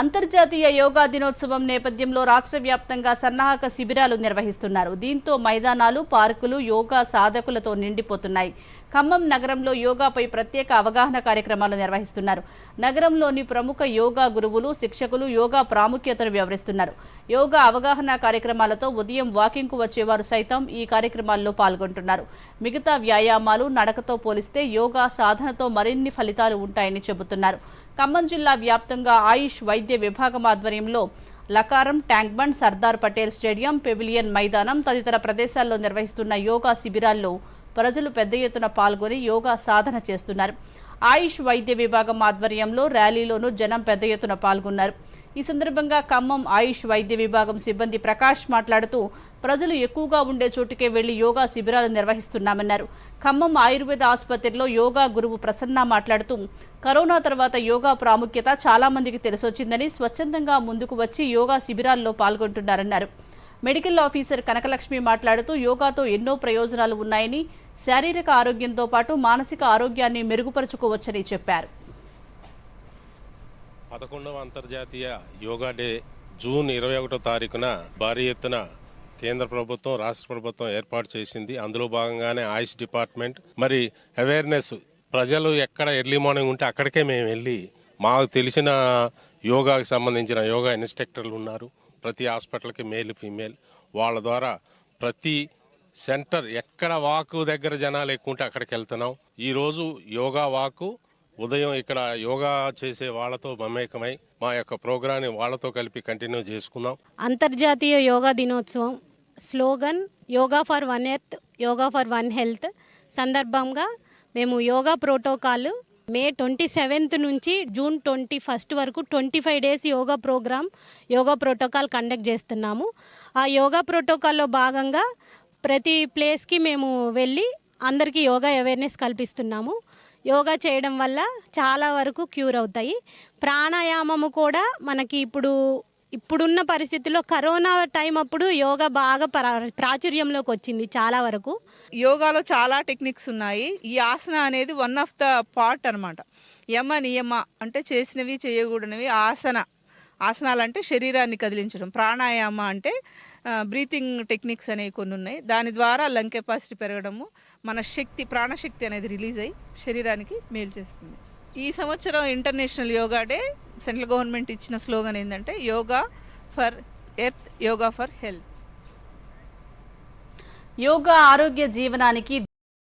అంతర్జాతీయ యోగా దినోత్సవం నేపథ్యంలో రాష్ట్ర వ్యాప్తంగా సన్నాహక శిబిరాలు నిర్వహిస్తున్నారు. దీంతో మైదానాలు పార్కులు యోగా సాధకులతో నిండిపోతున్నాయి. ఖమ్మం నగరంలో యోగాపై ప్రత్యేక అవగాహన కార్యక్రమాలు నిర్వహిస్తున్నారు. నగరంలోని ప్రముఖ యోగా గురువులు శిక్షకులు యోగా ప్రాముఖ్యతను వివరిస్తున్నారు. యోగా అవగాహన కార్యక్రమాలతో ఉదయం వాకింగ్కు వచ్చేవారు సైతం ఈ కార్యక్రమాల్లో పాల్గొంటున్నారు. మిగతా వ్యాయామాలు నడకతో పోలిస్తే యోగా సాధనతో మరిన్ని ఫలితాలు ఉంటాయని చెబుతున్నారు. ఖమ్మం జిల్లా వ్యాప్తంగా ఆయుష్ వైద్య విభాగం ఆధ్వర్యంలో Lakaram tank bund Sardar Patel stadium pavilion మైదానం తదితర ప్రదేశాల్లో నిర్వహిస్తున్న యోగా శిబిరాల్లో ప్రజలు పెద్ద ఎత్తున పాల్గొని యోగా సాధన చేస్తున్నారు. ఆయుష్ వైద్య విభాగం ఆధ్వర్యంలో ర్యాలీలోనూ జనం పెద్ద ఎత్తున పాల్గొన్నారు. ఈ సందర్భంగా ఖమ్మం ఆయుష్ వైద్య విభాగం సిబ్బంది ప్రకాష్ మాట్లాడుతూ ప్రజలు ఎక్కువగా ఉండే చోటుకే వెళ్ళి యోగా శిబిరాలు నిర్వహిస్తున్నామన్నారు. ఖమ్మం ఆయుర్వేద ఆసుపత్రిలో యోగా గురువు ప్రసన్న మాట్లాడుతూ కరోనా తర్వాత యోగా ప్రాముఖ్యత చాలామందికి తెలిసొచ్చిందని స్వచ్ఛందంగా ముందుకు వచ్చి యోగా శిబిరాల్లో పాల్గొంటున్నారన్నారు. మెడికల్ ఆఫీసర్ కనకలక్ష్మి మాట్లాడుతూ యోగాతో ఎన్నో ప్రయోజనాలు ఉన్నాయని శారీరక ఆరోగ్యంతో పాటు మానసిక ఆరోగ్యాన్ని మెరుగుపరుచుకోవచ్చని చెప్పారు. పదకొండవ అంతర్జాతీయ యోగా డే జూన్ ఇరవై ఒకటో తారీఖున భారీ ఎత్తున కేంద్ర ప్రభుత్వం రాష్ట్ర ప్రభుత్వం ఏర్పాటు చేసింది. అందులో భాగంగానే ఆయుష్ డిపార్ట్మెంట్. మరి అవేర్నెస్ ప్రజలు ఎక్కడ ఎర్లీ మార్నింగ్ ఉంటే అక్కడికే మేము వెళ్ళి మాకు తెలిసిన యోగాకి సంబంధించిన యోగా ఇన్స్ట్రక్టర్లు ఉన్నారు. ప్రతి హాస్పిటల్కి మేల్ ఫీమేల్. వాళ్ళ ద్వారా ప్రతి సెంటర్ ఎక్కడ వాకు దగ్గర జనాలు ఎక్కువ ఉంటే అక్కడికి వెళ్తున్నాం. ఈరోజు యోగా వాకు ఉదయం ఇక్కడ యోగా చేసే వాళ్ళతో మమేకమై మా యొక్క ప్రోగ్రాన్ని వాళ్ళతో కలిపి కంటిన్యూ చేసుకుందాం. అంతర్జాతీయ యోగా దినోత్సవం slogan yoga for one earth yoga for one health సందర్భంగా మేము yoga protocol May twenty seventh నుంచి జూన్ ట్వంటీ ఫస్ట్ వరకు twenty five days yoga program yoga protocol conduct చేస్తున్నాము. ఆ యోగా ప్రోటోకాల్లో భాగంగా ప్రతి ప్లేస్కి మేము వెళ్ళి అందరికీ యోగా అవేర్నెస్ కల్పిస్తున్నాము. యోగా చేయడం వల్ల చాలా వరకు క్యూర్ అవుతాయి. ప్రాణాయామము కూడా మనకి ఇప్పుడు ఇప్పుడున్న పరిస్థితుల్లో కరోనా టైం అప్పుడు యోగా బాగా ప్రా- ప్రాచుర్యంలోకి వచ్చింది చాలా వరకు. యోగాలో చాలా టెక్నిక్స్ ఉన్నాయి. ఈ ఆసన అనేది వన్ ఆఫ్ ద పార్ట్ అనమాట యమ నియమ అంటే చేసినవి చేయకూడనివి ఆసన. ఆసనాలు అంటే శరీరాన్ని కదిలించడం. ప్రాణాయామ అంటే బ్రీతింగ్ టెక్నిక్స్ అనేవి కొన్ని ఉన్నాయి దాని ద్వారా లంగ్ కెపాసిటీ పెరగడము మన శక్తి ప్రాణశక్తి అనేది రిలీజ్ అయ్యి శరీరానికి మేలు చేస్తుంది. ఈ సంవత్సరం international yoga day central government ఇచ్చిన స్లోగన్ ఏంటంటే yoga for earth yoga for health. Yoga ఆరోగ్య జీవనానికి